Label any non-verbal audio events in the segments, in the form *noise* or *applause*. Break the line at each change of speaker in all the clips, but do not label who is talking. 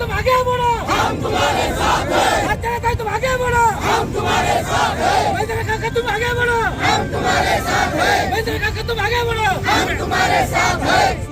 तुम आगे बढ़ो हम तुम्हारे साथ हैं अच्छा काय तुम आगे बढ़ो हम तुम्हारे साथ हैं वैद्य काका तुम आगे बढ़ो हम तुम्हारे साथ हैं वैद्य काका तुम आगे बढ़ो हम तुम्हारे साथ हैं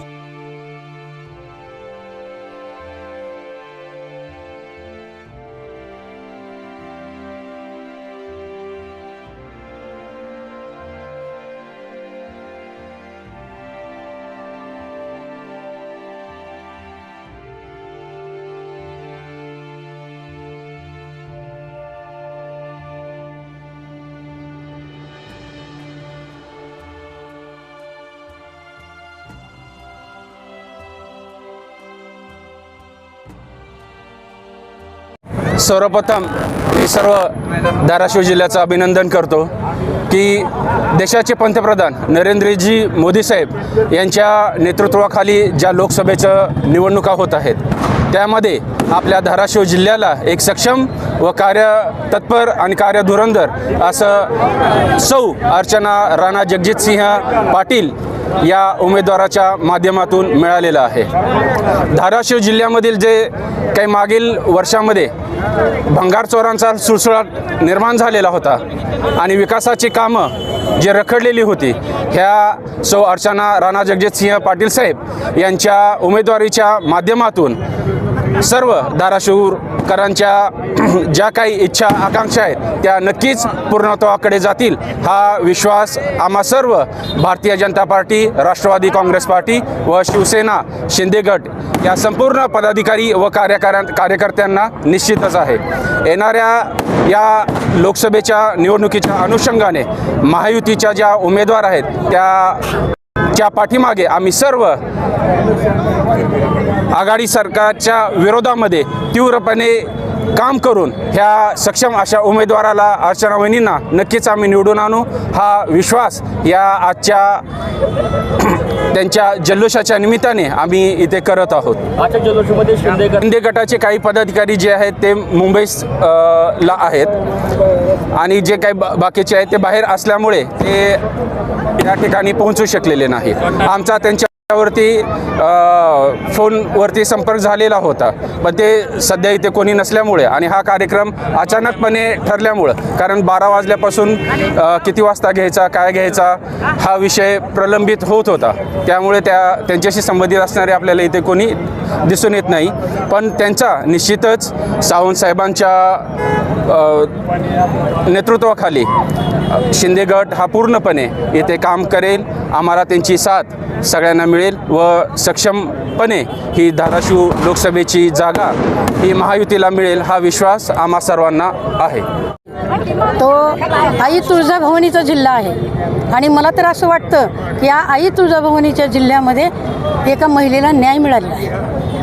सर्वप्रथम मी सर्व धाराशिव जिल्ह्याचं अभिनंदन करतो की देशाचे पंतप्रधान नरेंद्रजी मोदी साहेब यांच्या नेतृत्वाखाली ज्या लोकसभेचं निवडणुका होत आहेत त्यामध्ये आपल्या धाराशिव जिल्ह्याला एक सक्षम व कार्य तत्पर आणि कार्यधुरंदर असं सौ अर्चना राणा जगजित सिंह पाटील या उमेदवाराच्या माध्यमातून मिळालेलं आहे. धाराशिव जिल्ह्यामधील जे काही मागील वर्षामध्ये भंगार चोरांचा सुळसुळाट निर्माण झालेला होता आणि विकासाची कामं जी रखडलेली होती ह्या सौ अर्चना राणा जगजितसिंह पाटील साहेब यांच्या उमेदवारीच्या माध्यमातून सर्व धाराशिवकरांच्या *clears throat* ज्या काही इच्छा आकांक्षा आहेत त्या नक्कीच पूर्णत्वाकडे जातील. हा विश्वास आम्हा सर्व Bharatiya Janata party Rashtravadi Congress party व शिवसेना शिंदे गट या संपूर्ण पदाधिकारी व कार्यकाऱ्या कार्यकर्त्यांना निश्चितच आहे. येणाऱ्या या लोकसभेच्या निवडणुकीच्या अनुषंगाने महायुतीच्या ज्या उमेदवार आहेत त्या च्या पाठीमागे आम्ही सर्व आघाडी सरकारच्या विरोधामध्ये तीव्रपणे काम करून ह्या सक्षम अशा उमेदवाराला अर्चना वहिनींना नक्कीच आम्ही निवडून आणू. हा विश्वास या आजच्या त्यांच्या जल्लोषाच्या निमित्ताने आम्ही इथे करत आहोत.
आजच्या जल्लोषामध्ये शिंदे गट
शिंदे गटाचे काही पदाधिकारी जे आहेत ते मुंबईस अ, ला आहेत. आणि जे काही बाकीचे आहेत ते बाहेर असल्यामुळे ते या ठिकाणी पोहोचू शकलेले नाही आमचा त्यांच्यावरती त्यावरती फोनवरती संपर्क झालेला होता. पण ते सध्या इथे कोणी नसल्यामुळे आणि हा कार्यक्रम अचानकपणे ठरल्यामुळं कारण बारा वाजल्यापासून किती वाजता घ्यायचा काय घ्यायचा हा विषय प्रलंबित होत होता. त्यामुळे त्या त्यांच्याशी संबंधित असणारे आपल्याला इथे कोणी दिसून येत नाही. पण त्यांचा निश्चितच सावंतसाहेबांच्या नेतृत्वाखाली शिंदेगड हा पूर्णपणे इथे काम करेल. आम्हाला त्यांची साथ सगळ्यांना मिळेल व सक्षमपणे ही धाराशिव लोकसभेची जागा ही महायुतीला मिळेल हा विश्वास आम्हा सर्वांना आहे.
तो आई तुळजाभवानीचा जिल्हा आहे. आणि मला तर असं वाटतं की या आई तुळजाभवानीच्या जिल्ह्यामध्ये एका महिलेला न्याय मिळालेला आहे.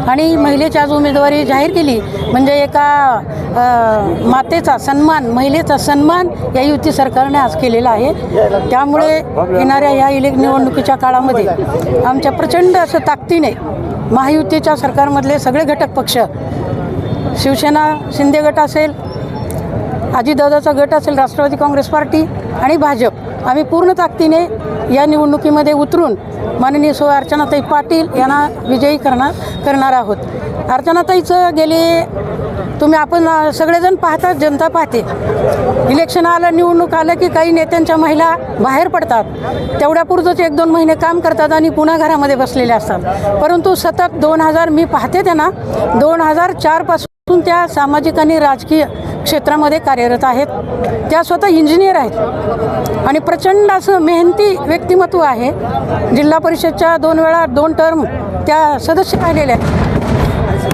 आणि महिलेची आज उमेदवारी जाहीर केली म्हणजे एका मातेचा सन्मान महिलेचा सन्मान या युती सरकारने आज केलेला आहे. त्यामुळे येणाऱ्या या इले निवडणुकीच्या काळामध्ये आमच्या प्रचंड असं ताकदीने महायुतीच्या सरकारमधले सगळे घटक पक्ष शिवसेना शिंदे गट असेल अजितदादाचा गट असेल राष्ट्रवादी काँग्रेस पार्टी आणि भाजप आम्ही पूर्ण ताकदीने या निवडणुकीमध्ये उतरून माननीय सो अर्चनाताई पाटील यांना विजयी करणार करणार आहोत. अर्चनाताईचं गेले तुम्ही आपण सगळेजण पाहतात जनता पाहते. इलेक्शन आलं निवडणूक आलं की काही नेत्यांच्या महिला बाहेर पडतात. तेवढ्यापुरतंच एक दोन महिने काम करतात आणि पुन्हा घरामध्ये बसलेले असतात. परंतु सतत दोन हजार मी पाहते त्यांना दोन हजार चारपासून त्या सामाजिक आणि राजकीय क्षेत्रामध्ये कार्यरत आहेत. त्या स्वतः इंजिनियर आहेत. आणि प्रचंड असं मेहनती व्यक्तिमत्व आहे. जिल्हा परिषदच्या दोन वेळा दोन टर्म त्या सदस्य राहिलेल्या आहेत.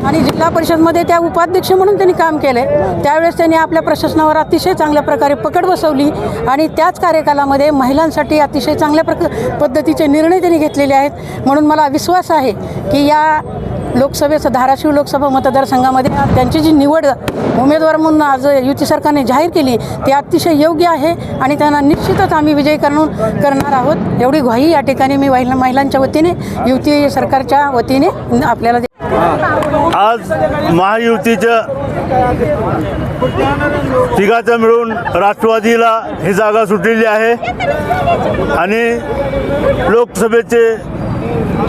आणि जिल्हा परिषदमध्ये त्या उपाध्यक्ष म्हणून त्यांनी काम केलं आहे त्यावेळेस त्यांनी आपल्या प्रशासनावर अतिशय चांगल्या प्रकारे पकड बसवली आणि त्याच कार्यकालामध्ये महिलांसाठी अतिशय चांगल्या प्रक पद्धतीचे निर्णय त्यांनी घेतलेले आहेत. म्हणून मला विश्वास आहे की या लोकसभेचं धाराशिव लोकसभा मतदारसंघामध्ये त्यांची जी निवड उमेदवार म्हणून आज युती सरकारने जाहीर केली ती अतिशय योग्य आहे आणि त्यांना निश्चितच आम्ही विजय करून करणार आहोत. एवढी ग्वाही या ठिकाणी मी महिला महिलांच्या वतीने युती सरकारच्या वतीने आपल्याला
आज महायुतीच्या
तिघाचं मिळून राष्ट्रवादीला ही जागा सुटलेली आहे. आणि लोकसभेचे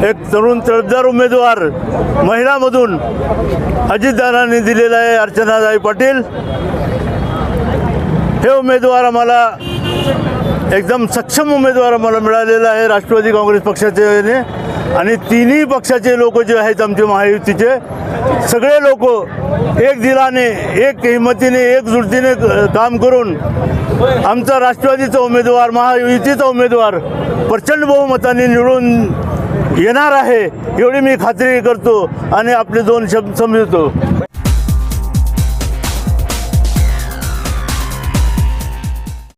एक तरुण तडफदार उमेदवार महिलामधून अजितदारांनी दिलेला आहे अर्चनादाई पाटील. हे उमेदवार आम्हाला एकदम सक्षम उमेदवार आम्हाला मिळालेला आहे राष्ट्रवादी काँग्रेस पक्षाचे आणि तिन्ही पक्षाचे लोक जे आहेत आमचे महायुतीचे सगळे लोक एक दिलाने एक हिंमतीने एकजुटीने क- काम करून आमचा राष्ट्रवादीचा उमेदवार महायुतीचा उमेदवार प्रचंड बहुमताने निवडून येणार आहे एवढी मी खात्री करतो आणि आपले दोन शब्द समजतो.